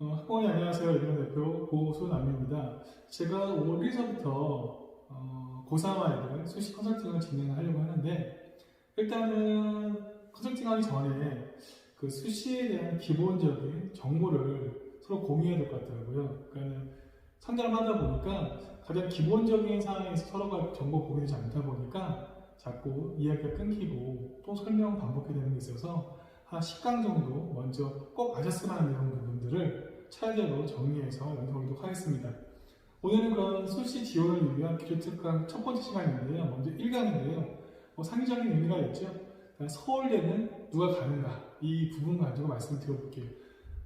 어, 학부모님 안녕하세요. 이병 대표 고소남입니다. 제가 5월 1일서부터 어, 고3 아이들 수시 컨설팅을 진행하려고 하는데 일단은 컨설팅하기 전에 그 수시에 대한 기본적인 정보를 서로 공유해야 될 것 같더라고요. 그러니까 상담을 하다 보니까 가장 기본적인 상황에서 서로가 정보 공유되지 않다 보니까 자꾸 이야기가 끊기고 또 설명 반복해야 되는 게 있어서 한 10강 정도 먼저 꼭 아셨으면 하는 내용 부분들을 차례대로 정리해서 연습하도록 하겠습니다. 오늘은 그런 수시 지원을 위한 기초특강 첫 번째 시간인데요. 먼저 1강인데요. 뭐 상징적인 의미가 있죠. 그러니까 서울대는 누가 가는가 이 부분 가지고 말씀을 드려볼게요.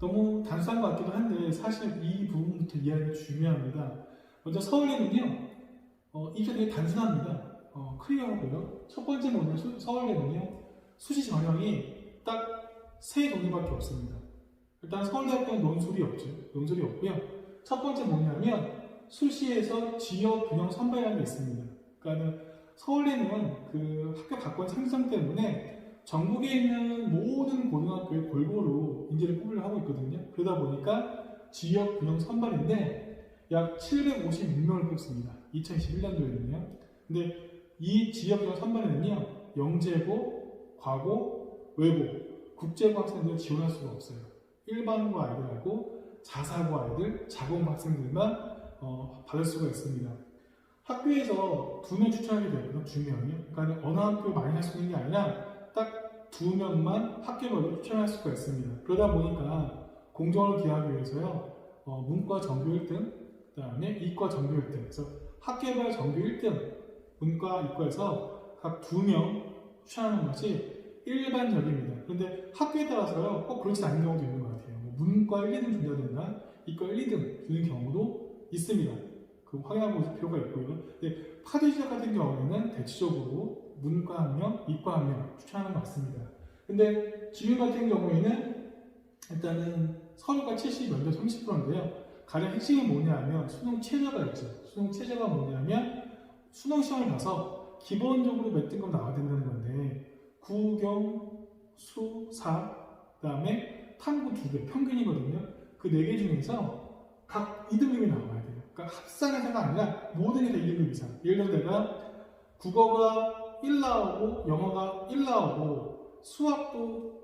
너무 단순한 것 같기도 한데 사실 이 부분부터 이해하는 게 중요합니다. 먼저 서울대는요. 어, 이게 되게 단순합니다. 어, 클리어하고요. 첫 번째 뭐냐 수- 서울대는요. 수시 전형이 딱 세 종류밖에 없습니다. 일단 서울대학교는 논술이 없죠. 논술이 없고요. 첫 번째 뭐냐면 수시에서 지역 균형 선발이라는 게 있습니다. 그러니까 서울대는 그 학교 가권 상승 때문에 전국에 있는 모든 고등학교에 골고루 인재를 뽑으려 하고 있거든요. 그러다 보니까 지역 균형 선발인데 약 756명을 뽑습니다. 2021년도에는요. 근데 이 지역 균형 선발에는요. 영재고, 과고, 외고, 국제고 학생들 지원할 수가 없어요. 일반고 아이들하고 자사고 아이들, 자공고 학생들만 어, 받을 수가 있습니다. 학교에서 두 명 추천하게 되거든요, 두 명이. 그러니까 어느 학교 많이 할 수 있는 게 아니라 딱 두 명만 학교별로 추천할 수가 있습니다. 그러다 보니까 공정을 기하기 위해서요, 어, 문과 전교 1등, 그 다음에 이과 전교 1등. 그래서 학교별 전교 1등, 문과, 이과에서 각 두 명 추천하는 것이 일반적입니다. 그런데 학교에 따라서요, 꼭 그렇지 않은 경우도 있는 것 같아요. 뭐 문과 1, 2등 준다든가, 이과 1, 2등 주는 경우도 있습니다. 그 확인하고 필요가 있고요. 근데 파드시작 같은 경우에는 대체적으로 문과 한 명, 이과 한 명 추천하는 것 같습니다. 근데 지금 같은 경우에는 일단은 서류가 70, 면접 30%인데요. 가장 핵심이 뭐냐면 수능 최저가 있죠. 수능 최저가 뭐냐면 수능 시험을 봐서 기본적으로 몇 등급 나와야 된다는 건데 구경, 수, 사, 그다음에 탐구 두 개, 평균이거든요. 그 네 개 중에서 각 2등급이 나와야 돼요. 그러니까 합산해서가 아니라 모든 게 다 2등급 이상. 예를 들어 내가 국어가 1 나오고 영어가 1 나오고 수학도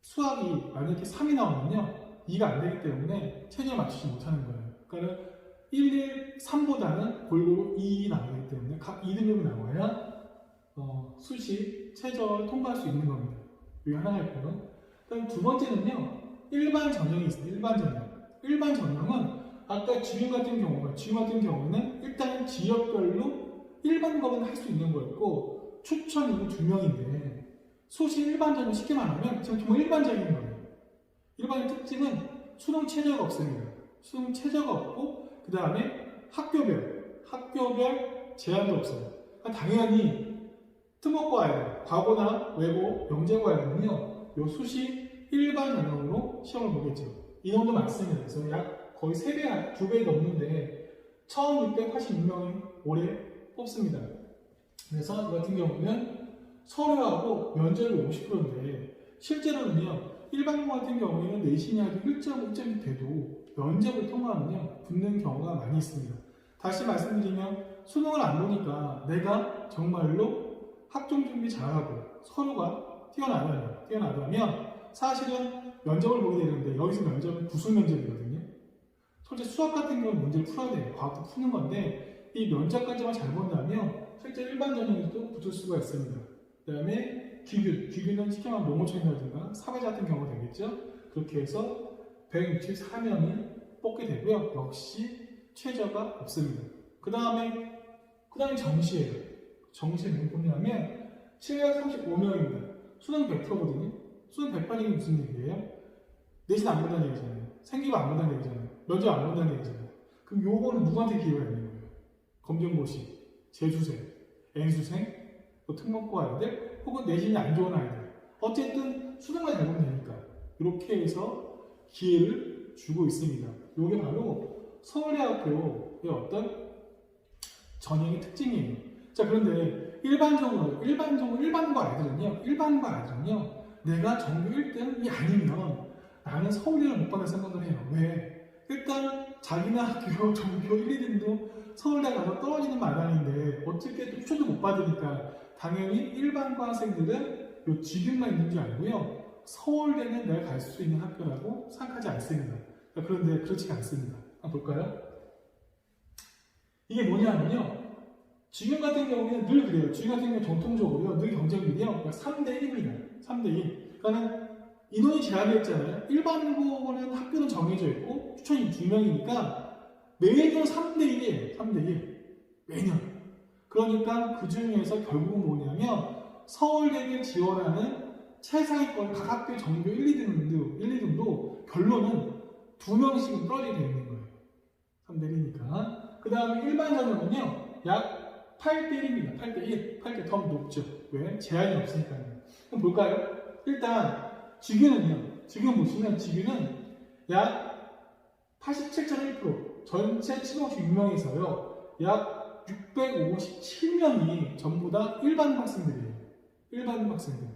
수학이 만약에 3이 나오면요. 2가 안 되기 때문에 체제에 맞추지 못하는 거예요. 그러니까 1, 1, 3보다는 골고루 2 나오기 때문에 각 2등급이 나와야 어, 수시 최저를 통과할 수 있는 겁니다. 이게 하나가 있고요. 그다음 두 번째는요. 일반 전형이 있어요. 일반 전형. 일반 전형은 아까 지금 같은 경우가 지금 같은 경우는 일단 지역별로 일반 거는 할수 있는 거였고 추천이 두 명인데 수시 일반 전형 쉽게 말하면 지금 정말 일반적인 거예요. 일반의 특징은 수능 최저가 없습니다. 수능 최저가 없고 그 다음에 학교별 학교별 제한도 없어요. 그러니까 당연히 아이들, 과거나 외고, 아이들은요, 요 수시 일반 전형으로 시험을 보겠죠. 인원도 많습니다. 그래서 약 거의 3배, 2배 넘는데 1686명이 올해 뽑습니다. 그래서 이 같은 경우는 서류하고 면접이 50%인데 실제로는요, 일반 고 같은 경우에는 내신이 아주 1점, 1점이 돼도 면접을 통과하면요, 붙는 경우가 많이 있습니다. 다시 말씀드리면 수능을 안 보니까 내가 정말로 학종 준비 잘하고 서류가 뛰어나다면, 뛰어나다면 사실은 면접을 보게 되는데 여기서 면접은 구술 면접이거든요. 솔직히 수학 같은 경우는 문제를 풀어야 돼요. 과학도 푸는 건데 이 면접까지만 잘 본다면 실제 일반 전형에도 붙을 수가 있습니다. 그 다음에 귀균은 쉽게 말하면 농어촌이라든가 사회자 같은 경우가 되겠죠. 그렇게 해서 164명이 뽑게 되고요. 역시 최저가 없습니다. 그 다음에 그 다음에 정시예요. 정시는 뭐냐면 735명입니다. 수능 100%거든요. 수능 100반이면 무슨 얘기예요? 내신 안 본다는 얘기잖아요. 생기부 안 본다는 얘기잖아요. 면접 안 본다는 얘기잖아요. 그럼 요거는 누구한테 기회가 있는 거예요? 검정고시, 재수생, N수생, 또 특목고 아이들, 혹은 내신이 안 좋은 아이들. 어쨌든 수능만 잘 보면 되니까. 이렇게 해서 기회를 주고 있습니다. 이게 바로 서울대학교의 어떤 전형의 특징이에요. 자, 그런데 일반적으로, 일반적으로, 일반고 아이들은요, 일반고 아이들은요, 내가 전교 1등이 아니면 나는 서울대를 못 받을 생각을 해요. 왜? 일단 자기네 학교 전교 1, 2등도 서울대 가서 떨어지는 마당인데 어떻게 또 추천도 못 받으니까 당연히 일반과 학생들은 요 지금만 있는 줄 알고요. 서울대는 내가 갈 수 있는 학교라고 생각하지 않습니다. 그런데 그렇지 않습니다. 볼까요? 이게 뭐냐면요. 지금 같은 경우에는 늘 그래요. 지금 같은 경우 전통적으로요. 늘 경쟁률이요. 3대 1입니다. 3대 1. 그러니까는 인원이 제한되어 있잖아요. 일반고는 학교는 정해져 있고 추천이 2명이니까 매년 3대 1이에요. 3대 1. 매년. 그러니까 그 중에서 결국은 뭐냐면 서울대를 지원하는 최상위권 각 학교 전교 1, 2등도 1, 2등도 결론은 두 명씩 떨어지게 되어 있는 거예요. 3대 1이니까. 그 다음에 일반 전형은요, 약 8대 1입니다. 8대 1. 8대 더 높죠. 왜? 제한이 없으니까요. 그럼 볼까요? 일단, 지규는요, 지금 보시면 지규는 약 87.1% 전체 756명에서요, 약 657명이 전부 다 일반 학생들이에요. 일반 학생들.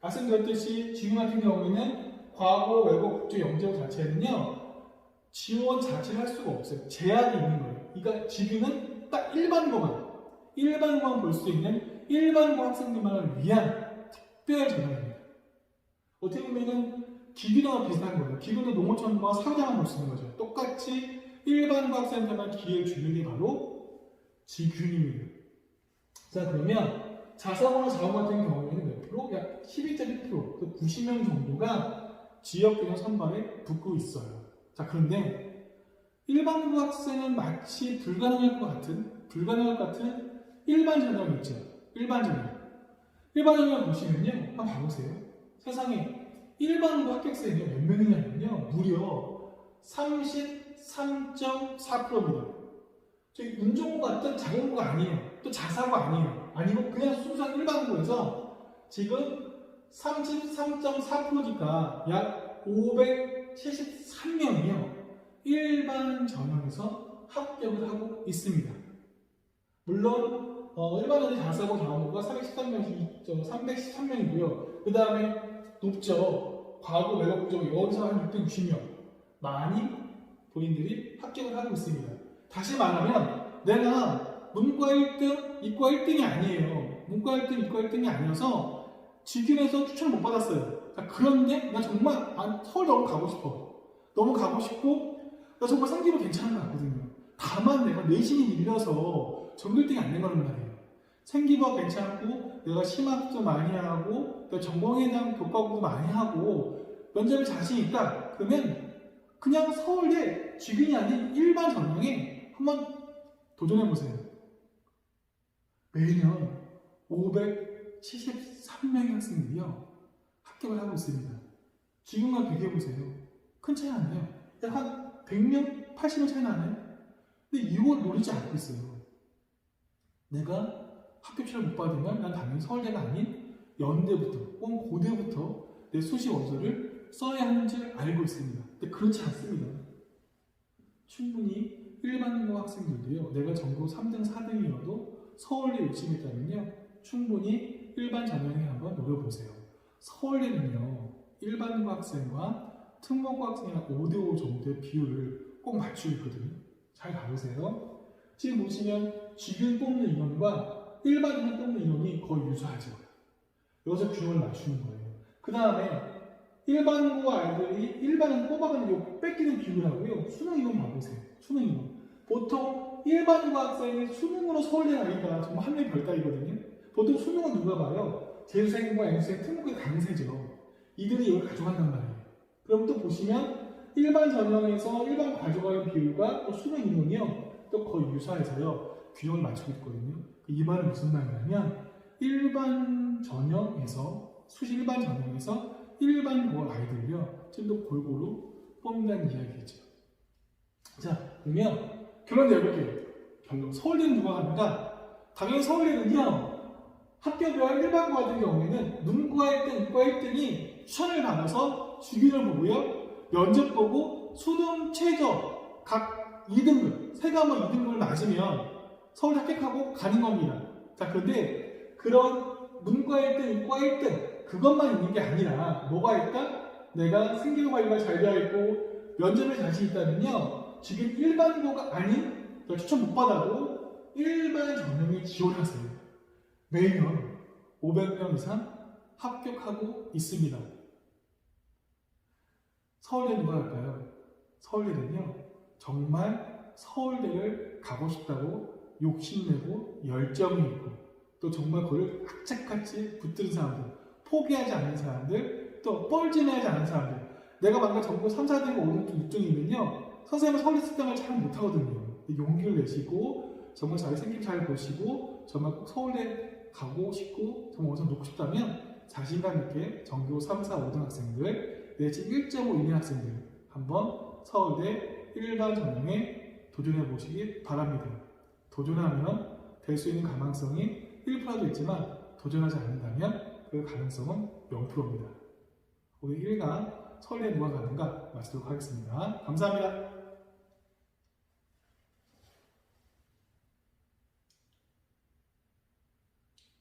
말씀드렸듯이 지금 같은 경우에는 과거 외국 국제 영재고 자체는요 지원 자체를 할 수가 없어요. 제한이 있는 거예요. 그러니까 지금은 딱 일반고만 일반고만 볼 수 있는 일반고 학생들만을 위한 특별 전형입니다. 어떻게 보면은 기규도와 비슷한 거예요. 기규도 농어촌과 사장만 볼수 있는 거죠. 똑같이 일반고 학생들만 기회를 주는 게 바로 지균입니다. 자 그러면 자사고나 자원 같은 경우에는 몇 프로? 약 12.1%, 90명 정도가 지역균형 선발에 붙고 있어요. 자, 그런데 일반고 학생은 마치 불가능할 것 같은, 불가능할 것 같은 일반 전형이 있죠. 일반 전형. 일반 전형 보시면요. 한번 봐보세요. 세상에 일반고 합격생이 몇 명이냐면요. 무려 33.4%입니다. 저희 운종고 같은 자본고가 아니에요. 또 자사고 아니에요. 아니고 그냥 순수한 일반고에서 지금 33.4%니까 약 573명이요. 일반 전형에서 합격을 하고 있습니다. 물론 어, 일반 전형 자사고 자원고가 313명이 313명이고요. 그 다음에 높죠. 과거 외국 국적 여기서 한 660명 많이 본인들이 합격을 하고 있습니다. 다시 말하면 내가 문과 1등, 이과 1등이 아니에요. 문과 1등, 이과 1등이 아니어서 직윤에서 추천을 못 받았어요. 자, 그런데 나 정말 아, 서울 너무 가고 싶어. 너무 가고 싶고 나 정말 상기도 괜찮은 것 같거든요. 다만 내가 내신이 밀려서 전교 1등이 안된 거란 말이에요. 생기부가 괜찮고 내가 심학도 많이 하고 또 전공에 대한 교과 공부 많이 하고 면접에 자신 있다. 그러면 그냥 서울대 직윤이 아닌 일반 전형에 한번 도전해 보세요. 매년 573명의 학생들이요 합격을 하고 있습니다. 지금과 비교해 보세요. 큰 차이 안 나요. 약 한 100명, 80명 차이 나나요? 근데 이걸 노리지 않고 있어요. 내가 학교 취업을 못 받으면 난 당연히 서울대가 아닌 연대부터 혹은 고대부터 내 수시 원서를 써야 하는지 알고 있습니다. 근데 그렇지 않습니다. 충분히 일반고 학생들도요, 내가 전국 3등, 4등이어도 서울대 욕심있다면요, 충분히 일반 전형에 한번 노려보세요. 서울대는요, 일반고 학생과 특목고 학생이랑 5대5 정도의 비율을 꼭 맞추고 있거든요. 잘 가보세요. 지금 보시면 지금 뽑는 인원과 일반 인원 뽑는 인원이 거의 유사하죠. 여기서 균형을 맞추는 거예요. 그 다음에 일반고 아이들이 일반은 뽑아가는 요 뺏기는 비율하고요. 수능 인원 봐보세요. 수능 인원. 보통 일반고 학생이 수능으로 서울대 가니까 정말 한 명이 별따이거든요. 보통 수능은 누가 봐요? 재수생과 연수생, 특목이 강세죠. 이들이 이걸 가져간단 말이에요. 그럼 또 보시면 일반 전형에서 일반 가져가는 비율과 또 수능 인원이요. 또 거의 유사해서요. 균형을 맞추고 있거든요. 이 말은 무슨 말이냐면 일반 전형에서 수시 일반 전형에서 일반 고 아이들을요. 좀 더 골고루 뽑는다는 이야기죠. 자, 그러면 결론 내볼게요. 결론. 서울대는 누가 갑니까? 당연히 서울대는요. 학교별 일반고 같은 경우에는 문과 1등, 이과 1등이 추천을 받아서 주기를 보고요. 면접 보고 수능 최저 각 2등급, 세 과목 2등급을 맞으면 서울대 합격하고 가는 겁니다. 자, 그런데 그런 문과 1등, 이과 1등 그것만 있는 게 아니라 뭐가 있다? 내가 생계도 관리가 잘 되어 있고 면접에 자신 있다면요. 지금 일반고가 아닌 추천 못 받아도 일반 전형에 지원하세요. 매년 500명 이상 합격하고 있습니다. 서울대 누가 갈까요? 서울대는요, 정말 서울대를 가고 싶다고 욕심내고 열정이 있고, 또 정말 그걸 악착같이 붙드는 사람들, 포기하지 않는 사람들, 또 뻘짓하지 않는 사람들. 내가 만약 전국 3, 4등급, 5등급, 6등이면요, 선생님은 서울대 특강을 잘 못하거든요. 용기를 내시고, 정말 자기 생김 잘 보시고, 정말 꼭 서울대 가고 싶고, 정말 원서 놓고 싶다면, 자신감 있게 전교 3, 4, 5등 학생들, 내지 1.5 이내 학생들, 한번 서울대 일반 전형에 도전해 보시기 바랍니다. 도전하면 될 수 있는 가능성이 1%도 있지만 도전하지 않는다면 그 가능성은 0%입니다. 오늘 1강 서울대 누가 가는가 마치도록 하겠습니다. 감사합니다.